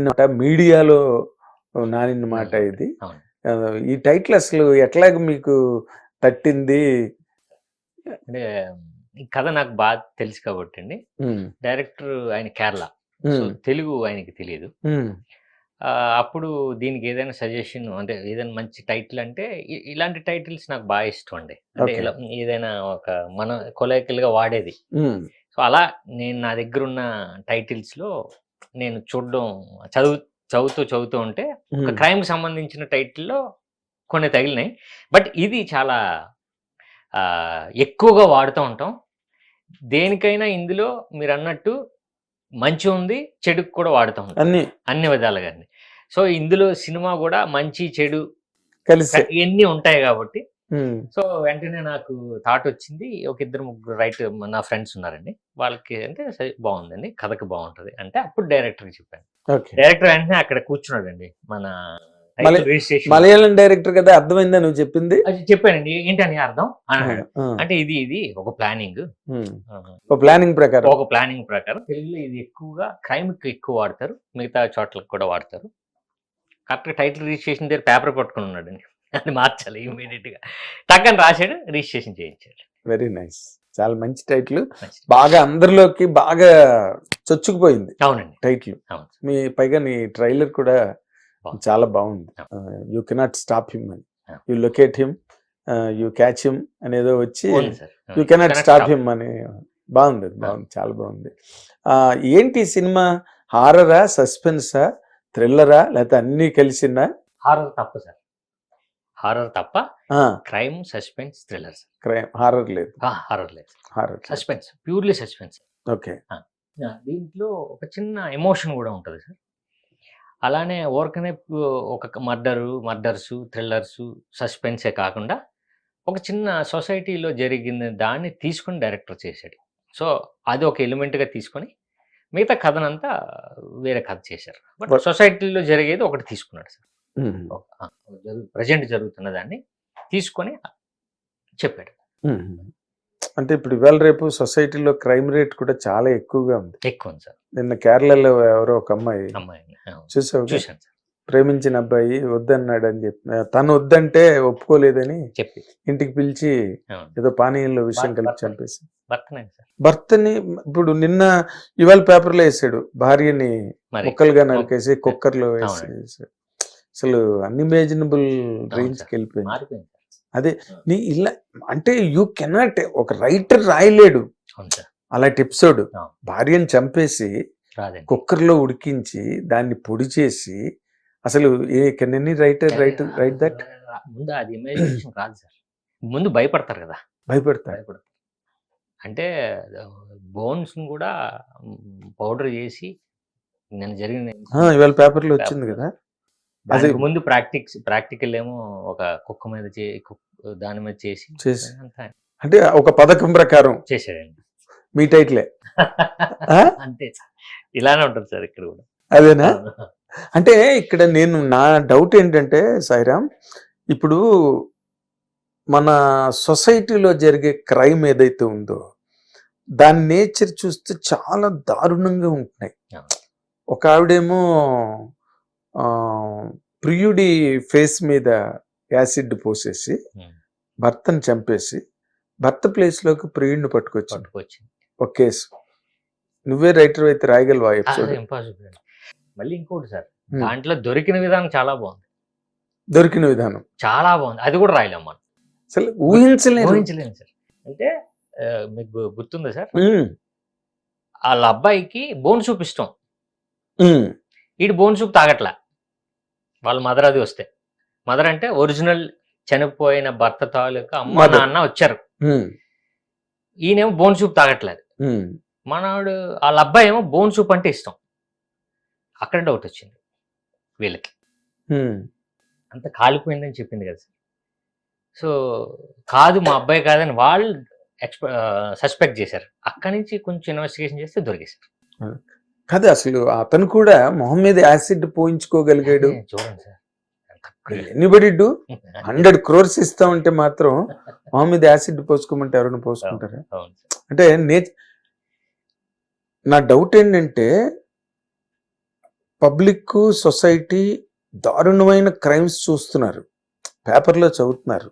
అన్నమాట మీడియాలో నానిన మాట ఇది. ఈ టైటిల్ అసలు ఎట్లాగ మీకు తట్టింది? అంటే ఈ కథ నాకు బాగా తెలుసు కాబట్టి అండి డైరెక్టర్ ఆయన కేరళ. తెలుగు ఆయనకి తెలియదు. అప్పుడు దీనికి ఏదైనా సజెషన్ అంటే ఏదైనా మంచి టైటిల్ అంటే ఇలాంటి టైటిల్స్ నాకు బాగా ఇష్టం అండి. అంటే. ఇలా ఏదైనా ఒక మన కొలైకల్గా వాడేది సో అలా నేను నా దగ్గర ఉన్న టైటిల్స్లో నేను చూడడం చదువు చదువుతూ చదువుతూ ఉంటే ఒక క్రైమ్ సంబంధించిన టైటిల్లో కొన్ని తగిలినాయి. బట్ ఇది చాలా ఎక్కువగా వాడుతూ ఉంటాం. దేనికైనా ఇందులో మీరు అన్నట్టు మంచి ఉంది చెడుకు కూడా వాడుతూ ఉంటాం. అన్ని. అన్ని విధాలుగా సో ఇందులో సినిమా కూడా మంచి చెడు కలిసి ఇవన్నీ ఉంటాయి కాబట్టి సో వెంటనే నాకు థాట్ వచ్చింది ఒక ఇద్దరు ముగ్గురు రైట్ నా ఫ్రెండ్స్ ఉన్నారండి. వాళ్ళకి అంటే సరే బాగుందండి కథకి బాగుంటది. అంటే అప్పుడు డైరెక్టర్కి చెప్పాను. డైరెక్టర్ వెంటనే అక్కడ కూర్చున్నాడండి మన మలయాళం డైరెక్టర్ కదా అర్థమైందా నువ్వు చెప్పింది? అది చెప్పానండి ఏంటని అర్థం? అన్నాడు. అంటే ఇది ఇది ఒక ప్లానింగ్. ప్లానింగ్ ప్రకారం. ఒక ప్లానింగ్ ప్రకారం తెలుగులో ఇది ఎక్కువగా క్రైమ్కి ఎక్కువ వాడతారు మిగతా చోట్లకు కూడా వాడతారు. కరెక్ట్ టైటిల్ రిజిస్ట్రేషన్ దగ్గర పేపర్ పట్టుకుని ఉన్నాడండి. అది మార్చాలి ఇమీడియట్గా టక్కని రాశాడు రిజిస్ట్రేషన్ చేయించాడు. Very nice. చాలా మంచి టైటిల్. బాగా అందరిలోకి బాగా చొచ్చుకుపోయింది అవునండి. టైటిల్. మీ పైగా నీ ట్రైలర్ కూడా. చాలా బాగుంది. యూ కెనాట్ స్టాప్ హిమ్ అని. You locate him you catch him అనేదో వచ్చి యూ కెనాట్ స్టాప్ హిమ్ అని బాగుంది బాగుంది చాలా బాగుంది. ఏంటి సినిమా? హారరా సస్పెన్సా థ్రిల్లరా లేకపోతే అన్ని కలిసిందా? హారర్ తప్ప సార్. హారర్ తప్ప crime suspense thriller sir. Crime horror లేదు. హారర్ లేదు. Horror suspense purely suspense. Okay. దీంట్లో ఒక చిన్న ఎమోషన్ కూడా ఉంటుంది సార్. అలానే ఊరకనే పు- ఒక మర్డరు మర్డర్స్ థ్రిల్లర్స్ సస్పెన్సే కాకుండా ఒక చిన్న సొసైటీలో జరిగిన దాన్ని తీసుకొని డైరెక్టర్ చేశాడు. సో అది ఒక ఎలిమెంట్గా తీసుకొని మిగతా కథనంతా వేరే కథ చేశారు. బట్ సొసైటీలో జరిగేది ఒకటి తీసుకున్నాడు సార్. ప్రజెంట్ జరుగుతున్న దాన్ని తీసుకొని చెప్పాడు. అంటే ఇప్పుడు ఇవాళ రేపు సొసైటీలో క్రైమ్ రేట్ కూడా చాలా ఎక్కువగా ఉంది. ఎక్కువ ఉంది సార్. నిన్న కేరళలో ఎవరో ఒక అమ్మాయి. చూసావు సార్. ప్రేమించిన అబ్బాయి వద్దన్నాడు అని చెప్పి తను వద్దంటే ఒప్పుకోలేదని చెప్పి. ఇంటికి పిలిచి ఏదో పానీయంలో విషయం కలిపి. చంపేసి. భర్తనే సార్? భర్తని ఇప్పుడు నిన్న ఇవాళ పేపర్లో వేసాడు. భార్యని ముక్కలుగా నరికేసి కుక్కర్లో వేసి. అసలు అన్ఇమేజినబుల్ రేంజ్ సార్. కి వెళ్ళిపోయింది అదే నీ ఇలా అంటే యూ కెనాట్ ఒక రైటర్ రాయలేడు. అలాంటి ఎపిసోడ్. భార్యను చంపేసి కుక్కర్లో ఉడికించి దాన్ని పొడి చేసి అసలు ఏ can any writer write write that ముందు అది ఇమాజినేషన్ రాదు సార్. ముందు భయపడతారు కదా. భయపడతాడు భయపడతారు. అంటే బోన్స్ కూడా పౌడర్ చేసి నేను జరిగిన ఇవాళ పేపర్లో వచ్చింది కదా. అది- ముందు ప్రాక్టిక్స్ ప్రాక్టికల్ ఏమో ఒక కుక్క మీద దాని మీద చేసి అంటే ఒక పథకం ప్రకారం చేశాడండి. మీ టైటిలే? అంతే ఇలానే ఉంటుంది సార్ ఇక్కడ కూడా. అదేనా? అంటే ఇక్కడ నేను నా డౌట్ ఏంటంటే సాయిరామ్ ఇప్పుడు మన సొసైటీలో జరిగే క్రైమ్ ఏదైతే ఉందో దాని నేచర్ చూస్తే చాలా దారుణంగా ఉంటున్నాయి. ఒక ఆవిడేమో ప్రియుడి ఫేస్ మీద యాసిడ్ పోసేసి ఉమ్. భర్తను చంపేసి భర్త ప్లేస్లోకి ప్రియుడిని పట్టుకొచ్చింది. ఒక కేసు. నువ్వే రైటర్ అయితే రాయగలవా ఎపిసోడ్? ఇంపాసిబుల్ అండి. మళ్ళీ ఇంకోటి సార్ Hmm. దాంట్లో దొరికిన విధానం చాలా బాగుంది. దొరికిన విధానం. చాలా బాగుంది. అది కూడా రాయలేం మనం. అసలు ఊహించలేదు ఊహించలేము సార్. అంటే మీకు గుర్తుందా సార్? ఉమ్, వాళ్ళ అబ్బాయికి బోన్ సూప్ ఇష్టం. వీడు బోన్ సూప్ తాగట్లా. వాళ్ళ మదర్ అది వస్తే. మదర్ అంటే ఒరిజినల్ చనిపోయిన భర్త తాలూకా అమ్మ. నాన్న వచ్చారు. ఉమ్, ఈయనేమో బోన్ సూప్ తాగట్లేదు. ఉమ్. మనవాడు వాళ్ళ అబ్బాయి ఏమో బోన్ సూప్ అంటే ఇష్టం. అక్కడ డౌట్ వచ్చింది వీళ్ళకి. ఉమ్. అంత కాలిపోయిందని చెప్పింది కదా సార్. సో కాదు మా అబ్బాయి కాదని వాళ్ళు ఎక్స్పె సస్పెక్ట్ చేశారు. అక్కడి నుంచి కొంచెం ఇన్వెస్టిగేషన్ చేస్తే దొరికేశారు. కాదు అసలు అతను కూడా మొహం మీద యాసిడ్ పోయించుకోగలిగాడు. చూడండి sir. Anybody do hundred crores ఇస్తా ఉంటే మాత్రం మొహం మీద యాసిడ్ పోసుకోమంటే ఎవరైనా పోసుకుంటారా. అంటే నే నా డౌట్ ఏంటంటే పబ్లిక్ సొసైటీ దారుణమైన క్రైమ్స్ చూస్తున్నారు. పేపర్లో చదువుతున్నారు.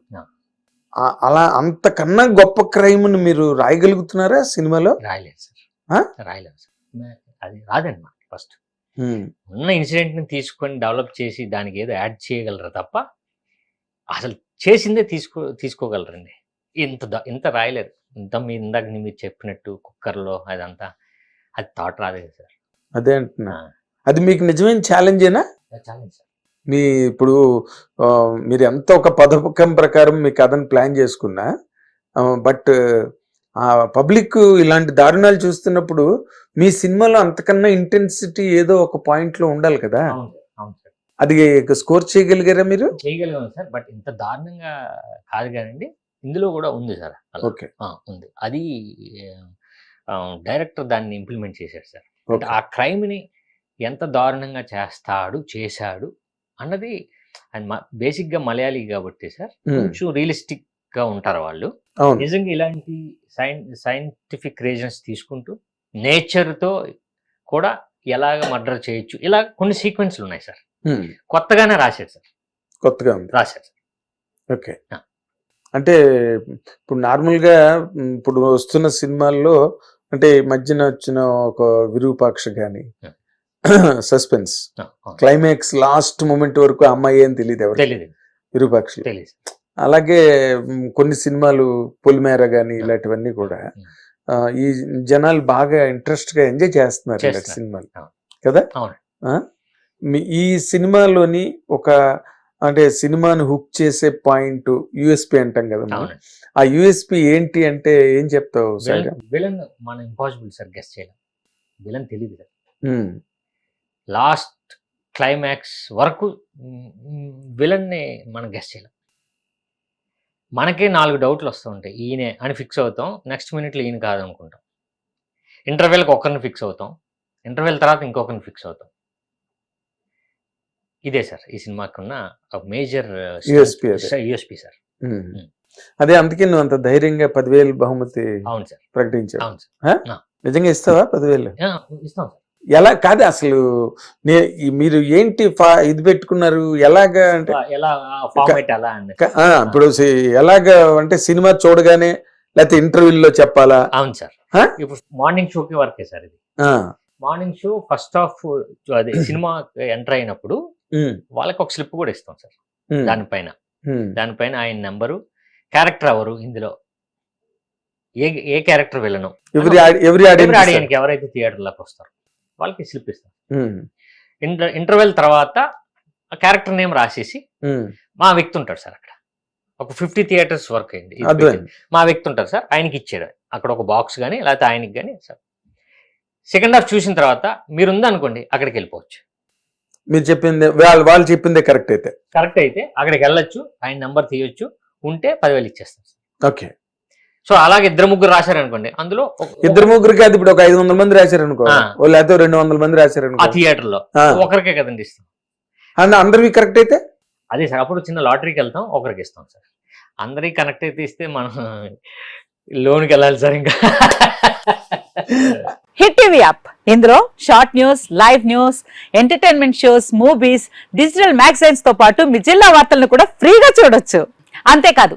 అలా అంతకన్నా గొప్ప క్రైమ్ని మీరు రాయగలుగుతున్నారా సినిమాలో? రాయలేదు? సార్. రాయలేదు అది రాదండి ఫస్ట్ ఉన్న ఇన్సిడెంట్ని తీసుకొని డెవలప్ చేసి దానికి ఏదో యాడ్ చేయగలరు తప్ప అసలు చేసిందే తీసుకో తీసుకోగలరండి. ఇంత ఇంత రాయలేరు ఇంత మీ ఇందాక మీరు చెప్పినట్టు కుక్కర్లో అదంతా. అది థాట్ రాలేదు సార్. అదే అంటున్నా. అది మీకు నిజమైన ఛాలెంజేనా చాలా సార్. మీ ఇప్పుడు మీరు ఎంత ఒక పథకం ప్రకారం మీ కథను ప్లాన్ చేసుకున్నా బట్ ఆ పబ్లిక్ ఇలాంటి దారుణాలు చూస్తున్నప్పుడు మీ సినిమాలో అంతకన్నా ఇంటెన్సిటీ ఏదో ఒక పాయింట్లో ఉండాలి కదా. అవును సార్ అవును సార్. అది స్కోర్ చేయగలిగారా మీరు? చేయగలిగాం సార్ బట్ ఇంత దారుణంగా కాదు కానండి ఇందులో కూడా ఉంది సార్. ఓకే. ఆ, ఉంది. అది డైరెక్టర్ దాన్ని ఇంప్లిమెంట్ చేశాడు సార్. అంటే ఆ crime ని ఎంత దారుణంగా చేస్తాడు చేశాడు అన్నది అండ్ బేసిక్గా మలయాళీ కాబట్టి సార్ కొంచెం రియలిస్టిక్ గా ఉంటారు వాళ్ళు. నిజంగా ఇలాంటి సైన్ సైంటిఫిక్ రీజన్స్ తీసుకుంటూ నేచర్తో కూడా ఎలాగ మర్డర్ చేయొచ్చు. ఇలా కొన్ని సీక్వెన్స్లు ఉన్నాయి సార్. కొత్తగానే రాశారు సార్. కొత్తగా రాశారు సార్. ఓకే. అంటే ఇప్పుడు నార్మల్గా ఉమ్, ఇప్పుడు వస్తున్న సినిమాల్లో అంటే ఈ మధ్యన వచ్చిన ఒక విరూపాక్ష గాని సస్పెన్స్. క్లైమాక్స్ లాస్ట్ మూమెంట్ వరకు అమ్మాయి అని తెలియదు ఎవరు తెలీదు. విరూపాక్షలు తెలీదు అలాగే కొన్ని సినిమాలు పొలిమేర గాని ఇలాంటివన్నీ కూడా ఈ జనాలు బాగా ఇంట్రెస్ట్గా ఎంజాయ్ చేస్తున్నారు ఇలాంటి. సినిమాలు. కదా? మీ ఈ సినిమాలోని ఒక అంటే సినిమాను హుక్ చేసే పాయింట్ యుఎస్పి అంటాం కదా ఆ యుఎస్పి ఏంటి అంటే ఏం చెప్తావు సైరా విలన్ మన ఇంపాసిబుల్ సార్ గెస్ట్ చేయడం విలన్ తెలియదు లాస్ట్ క్లైమాక్స్ వరకు విలన్ని మనం గెస్ట్ చేయలేం. మనకే నాలుగు డౌట్లు వస్తూ ఉంటాయి. ఈయనే అని ఫిక్స్ అవుతాం. నెక్స్ట్ మినిట్లో ఈయన కాదనుకుంటాం. ఇంటర్వెల్కి ఒకరిని ఫిక్స్ అవుతాం. ఇంటర్వెల్ తర్వాత ఇంకొకరిని ఫిక్స్ అవుతాం. ఇదే సార్ ఈ సినిమాకి ఉన్న మేజర్. USP sir. అదే అందుకే నువ్వు అంత ధైర్యంగా పదివేలు బహుమతి అవును సార్. ప్రకటించావు. అవును సార్. నిజంగా ఇస్తావా పదివేలు? ఇస్తాం సార్. ఎలా కాదు అసలు మీరు ఏంటి ఇది పెట్టుకున్నారు? ఎలాగా అంటే ఇప్పుడు ఎలాగా అంటే సినిమా చూడగానే లేకపోతే ఇంటర్వ్యూలో చెప్పాలా? అవును సార్? ఇప్పుడు మార్నింగ్ షోకి వర్కే సార్ ఇది. మార్నింగ్ షో ఫస్ట్ హాఫ్ అదే సినిమా ఎంటర్ అయినప్పుడు వాళ్ళకి ఒక స్లిప్ కూడా ఇస్తాం సార్. దానిపైన. దానిపైన ఆయన నెంబరు క్యారెక్టర్ ఎవరు ఇందులో? ఏ ఏ క్యారెక్టర్ వెళ్ళను ఎవరి ఆడియన్కి ఎవరైతే థియేటర్లోకి వస్తారో. వాళ్ళకి స్లిప్ ఇస్తాం ఇంటర్ ఇంటర్వెల్ తర్వాత క్యారెక్టర్ నేమ్ రాసేసి మా వ్యక్తి ఉంటాడు సార్ అక్కడ. ఒక ఫిఫ్టీ థియేటర్స్ వర్క్ అయింది. మా వ్యక్తి ఉంటారు సార్. ఆయనకి ఇచ్చాడు. అక్కడ ఒక బాక్స్ కానీ లేకపోతే ఆయనకి కానీ సార్ సెకండ్ హాఫ్ చూసిన తర్వాత మీరు ఉందనుకోండి అక్కడికి వెళ్ళిపోవచ్చు. మీరు చెప్పింది వాళ్ళు వాళ్ళు చెప్పిందే కరెక్ట్ అయితే. కరెక్ట్ అయితే అక్కడికి వెళ్ళొచ్చు. ఆయన నెంబర్ తీయొచ్చు. ఉంటే పదివేలు ఇచ్చేస్తాం. ఓకే. సో అలాగే ఇద్దరు ముగ్గురు రాశారనుకోండి. అందులో ఒక- ఇద్దరు ముగ్గురికి అది ఇప్పుడు ఒక ఐదు వందల మంది రాశారు అనుకో ఆ. వాళ్ళు లేకపోతే రెండు వందల మంది రాశారు ఆ అనుకో థియేటర్లో ఆ. ఒకరికే కదండి ఇస్తాం. అంద- అందరివి కరెక్ట్ అయితే? అదే సార్ అప్పుడు చిన్న లాటరీకి వెళ్తాం ఒకరికి ఇస్తాం సార్. అందరికి కనెక్ట్ అయితే ఇస్తే మనం లోన్కి వెళ్ళాలి సార్ ఇంకా. Hit TV app. ఇందులో short news live news entertainment shows movies digital మ్యాగజైన్స్తో పాటు మీ జిల్లా వార్తలను కూడా ఫ్రీగా చూడొచ్చు. అంతేకాదు